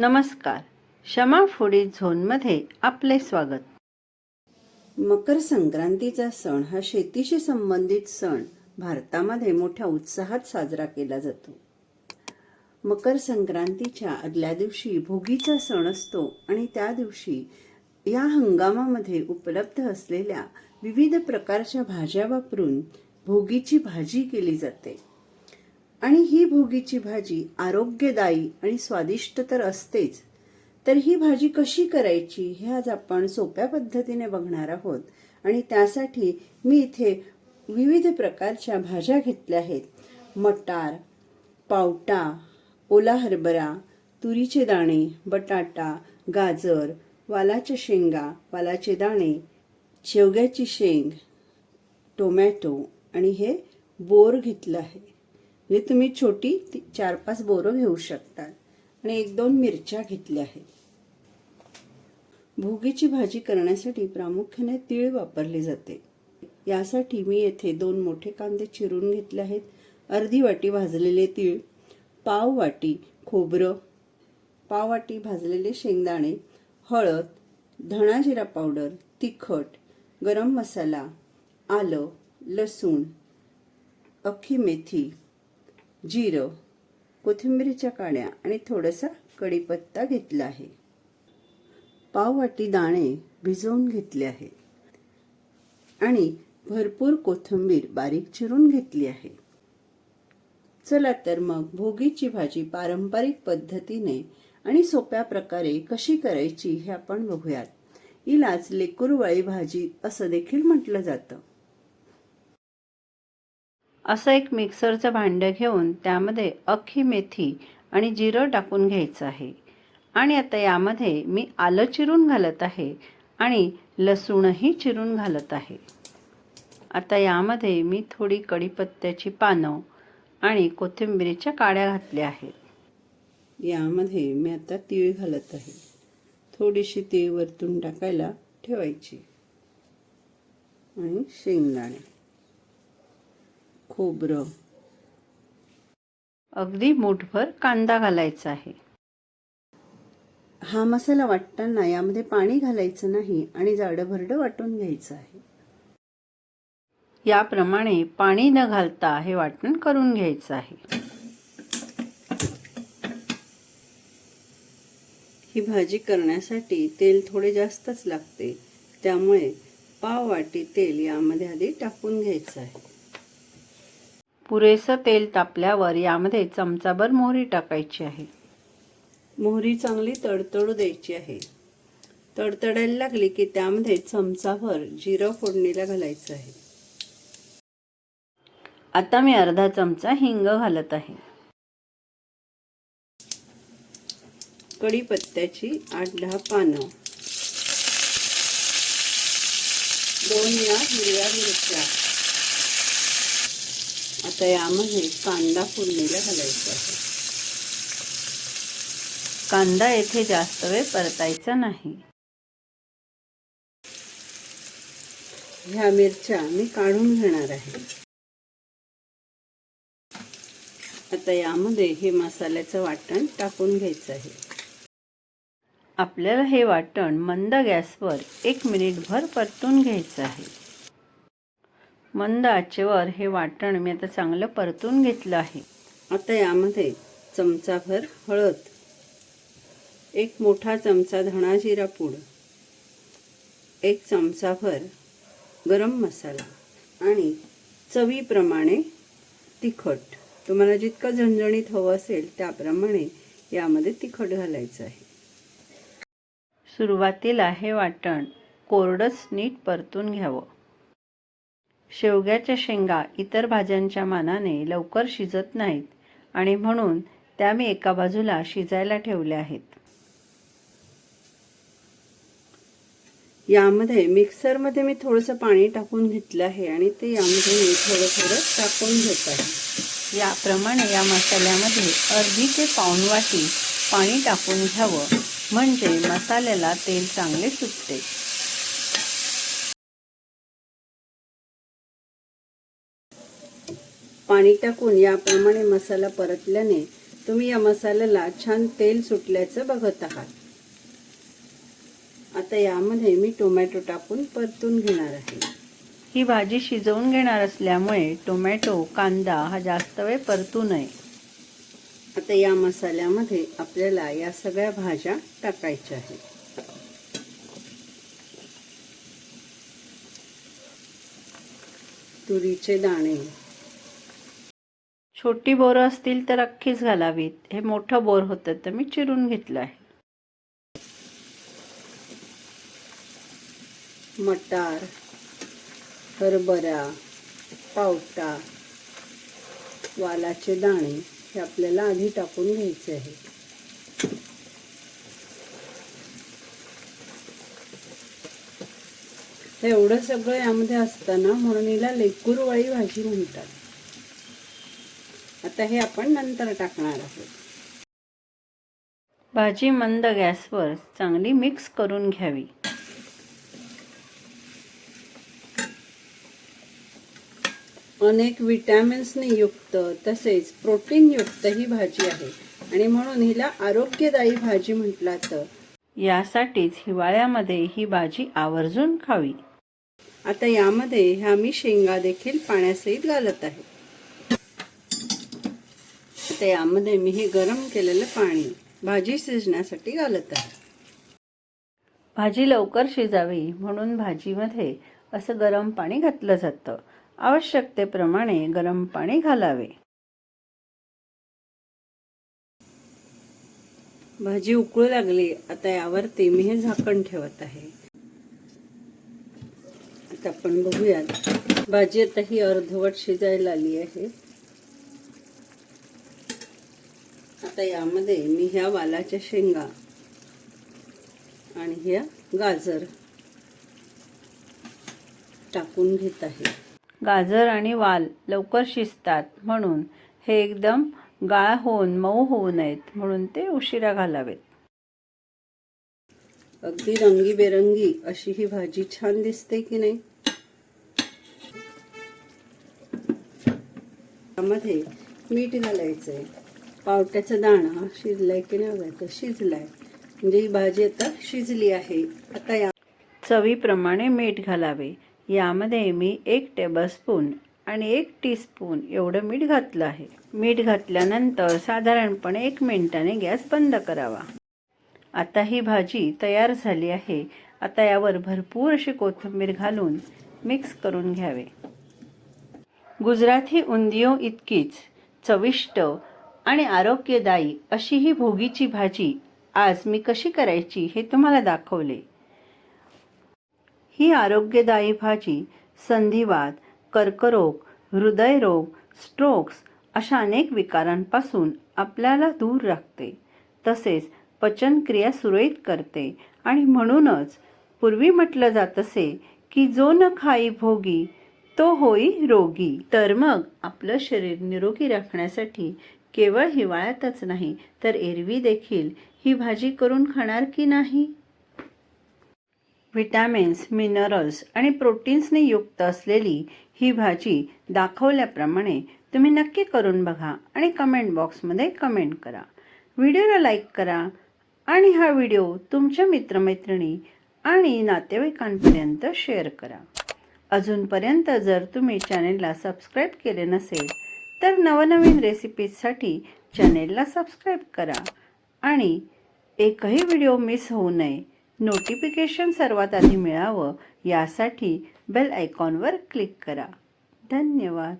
नमस्कार. क्षमा फुडी झोनमध्ये आपले स्वागत. मकर संक्रांतीचा सण हा शेतीशी संबंधित सण भारतामध्ये मोठ्या उत्साहात साजरा केला जातो. मकर संक्रांतीच्या आदल्या दिवशी भोगीचा सण असतो आणि त्या दिवशी या हंगामामध्ये उपलब्ध असलेल्या विविध प्रकारच्या भाज्या वापरून भोगीची भाजी केली जाते. आणि ही भोगीची भाजी आरोग्यदायी आणि स्वादिष्ट तर असतेच तर ही भाजी कशी करायची हे आज आपण सोप्या पद्धतीने बघणार आहोत. आणि त्यासाठी मी इथे विविध प्रकारच्या भाज्या घेतल्या आहेत. मटार पावटा ओला हरभरा तुरीचे दाणे बटाटा गाजर वालाच्या शेंगा वालाचे दाणे शेवग्याची शेंग टोमॅटो आणि हे बोर घेतलं आहे. म्हणजे तुम्ही छोटी ती- चार पाच बोरं घेऊ शकता आणि एक दोन मिरच्या घेतल्या आहेत. भोगीची भाजी करण्यासाठी प्रामुख्याने तीळ वापरले जाते. यासाठी मी येथे दोन मोठे कांदे चिरून घेतले आहेत. अर्धी वाटी भाजलेले तीळ पाव वाटी खोबरं पाव वाटी भाजलेले शेंगदाणे हळद धणा जिरा पावडर तिखट गरम मसाला आलं लसूण अख्खी मेथी जिरं कोथिंबीरीच्या काड्या आणि थोडासा कढीपत्ता घेतला आहे. पाव वाटी दाणे भिजवून घेतले आहे. आणि भरपूर कोथिंबीर बारीक चिरून घेतली आहे. चला तर मग भोगीची भाजी पारंपरिक पद्धतीने आणि सोप्या प्रकारे कशी करायची हे आपण बघूयात. इलाज लेकुरवाळी भाजी असं देखील म्हटलं जातं. असं एक मिक्सरचं भांडं घेऊन त्यामध्ये अख्खी मेथी आणि जिरं टाकून घ्यायचं आहे. आणि आता यामध्ये मी आलं चिरून घालत आहे आणि लसूणही चिरून घालत आहे. आता यामध्ये मी थोडी कढीपत्त्याची पानं आणि कोथिंबिरीच्या काड्या घातल्या आहेत. यामध्ये मी आता तीळ घालत आहे. थोडीशी तीळ वरतून टाकायला ठेवायची. आणि शेंगदाणे. खोबरं. अगदी मुठभर कांदा घालायचा आहे. हा मसाला वाटताना यामध्ये पाणी घालायचं नाही आणि जाडभरडं वाटून घ्यायचं आहे. याप्रमाणे पाणी न घालता हे वाटण करून घ्यायचं आहे. ही भाजी करण्यासाठी तेल थोडे जास्तच लागते त्यामुळे पाव वाटी तेल यामध्ये आधी टाकून घ्यायचं आहे. पुरेसं तेल तापल्यावर यामध्ये चमचाभर मोहरी टाकायची आहे. मोहरी चांगली तडतडू द्यायची आहे. तडतडायला लागली की त्यामध्ये चमचाभर जिरं फोडणीला घालायचं आहे. आता मी अर्धा चमचा हिंग घालत आहे. कढीपत्त्याची आठ दहा पानं. दोन या हिरव्या मिरच्या. आता यामध्ये कांदा फोडणीला घालायचा आहे. कांदा येथे जास्त वेळ परतायचा नाही. ह्या मिरच्या मी काढून घेणार आहे. आता यामध्ये हे मसाल्याचं वाटण टाकून घ्यायचं आहे. आपल्याला हे वाटण मंद गॅसवर एक मिनिटभर परतून घ्यायचं आहे. मंद आचेवर हे वाटण मी आता चांगलं परतून घेतलं आहे. आता यामध्ये चमचाभर हळद एक मोठा चमचा धणा जिरा पूड एक चमचाभर गरम मसाला आणि चवीप्रमाणे तिखट. तुम्हाला जितकं झणझणीत हवं असेल त्याप्रमाणे यामध्ये तिखट घालायचं आहे. सुरुवातीला हे वाटण कोरडंच नीट परतून घ्यावं. शेवग्याच्या शेंगा इतर भाज्यांच्या मानाने लवकर शिजत नाहीत आणि म्हणून त्या मी एका बाजूला शिजायला ठेवल्या आहेत. यामध्ये मिक्सरमध्ये मी थोडंसं पाणी टाकून घेतलं आहे आणि ते यामध्ये मी थोडं थोडं टाकून घेत आहे. याप्रमाणे या मसाल्यामध्ये अर्धी ते पाऊण वाटी पाणी टाकून घ्यावं. म्हणजे मसाल्याला तेल चांगले सुटते. पाणी टाकून याप्रमाणे मसाला परतल्याने तुम्ही या मसाल्याला छान तेल सुटल्याचं बघत आहात. आता यामध्ये मी टोमॅटो टाकून परतून घेणार आहे. ही भाजी शिजवून घेणार असल्यामुळे टोमॅटो कांदा हा जास्त वेळ परतू नये. आता या मसाल्यामध्ये आपल्याला या सगळ्या भाज्या टाकायच्या आहेत. तुरीचे दाणे छोटी बोरं असतील तर अख्खीच घालावीत. हे मोठं बोर होतं तर मी चिरून घेतलं आहे. मटार हरभरा पावटा वालाचे दाणे हे आपल्याला आधी टाकून घ्यायचे आहे. एवढं सगळं यामध्ये असताना म्हणून हिला लेकूरवाळी भाजी म्हणतात. आता हे आपण नंतर टाकणार आहोत. भाजी मंद गॅसवर चांगली मिक्स करून घ्यावी. अनेक विटॅमिन्सने युक्त तसेच प्रोटीन युक्त ही भाजी आहे. आणि म्हणून हिला आरोग्यदायी भाजी म्हटला तर यासाठीच हिवाळ्यामध्ये ही भाजी आवर्जून खावी. आता यामध्ये ह्या मी शेंगा देखील पाण्यासहित घालत आहे. आता यामध्ये मी हे गरम केलेलं पाणी भाजी शिजण्यासाठी घालत आहे. भाजी लवकर शिजावी म्हणून भाजीमध्ये असं गरम पाणी घातलं जातं. आवश्यकतेप्रमाणे गरम पाणी घालावे. भाजी उकळू लागली. आता यावरती मी हे झाकण ठेवत आहे. आता आपण बघूयात. भाजी आता ही अर्धवट शिजायला आली आहे. आता यामध्ये मी ह्या वालाच्या शेंगा आणि ह्या गाजर टाकून घेत आहे. गाजर आणि वाल लवकर शिजतात म्हणून हे एकदम गाळ होऊन मऊ होऊ नयेत म्हणून ते उशिरा घालावेत. अगदी रंगीबेरंगी अशी ही भाजी छान दिसते की नाही? त्यामध्ये मीठ घालायचंय. पावट्याचा दाणा शिजलाय की नाही बघायचं शिजलाय. म्हणजे ही भाजी आता शिजली आहे. आता या चवीप्रमाणे मीठ घालावे. यामध्ये मी एक टेबलस्पून आणि एक टीस्पून एवढं मीठ घातलं आहे. मीठ घातल्यानंतर साधारणपणे एक मिनिटाने गॅस बंद करावा. आता ही भाजी तयार झाली आहे. आता यावर भरपूर अशी कोथिंबीर घालून मिक्स करून घ्यावे. गुजराती उंदियो इतकीच चविष्ट आणि आरोग्यदायी अशी ही भोगीची भाजी आज मी कशी करायची हे तुम्हाला दाखवले. ही आरोग्यदायी भाजी संधिवात कर्करोग हृदयरोग स्ट्रोक्स अशा अनेक विकारांपासून आपल्याला दूर राखते. तसेच पचनक्रिया सुरळीत करते आणि म्हणूनच पूर्वी म्हटलं जात असे की जो न खाई भोगी तो होई रोगी. तर मग आपलं शरीर निरोगी राखण्यासाठी केवळ हिवाळ्यातच नाही तर एरवी देखील ही भाजी करून खाणार की नाही? व्हिटॅमिन्स मिनरल्स आणि प्रोटीन्सने युक्त असलेली ही भाजी दाखवल्याप्रमाणे तुम्ही नक्की करून बघा आणि कमेंट बॉक्समध्ये कमेंट करा. व्हिडिओला लाईक करा आणि हा व्हिडिओ तुमच्या मित्रमैत्रिणी आणि नातेवाईकांपर्यंत शेअर करा. अजूनपर्यंत जर तुम्ही चॅनेलला सबस्क्राईब केले नसेल तर नवनवीन रेसिपीजसाठी चॅनेलला सबस्क्राईब करा आणि एकही व्हिडिओ मिस होऊ नये नोटिफिकेशन सर्वात आधी मिळावं यासाठी बेल आयकॉनवर क्लिक करा. धन्यवाद.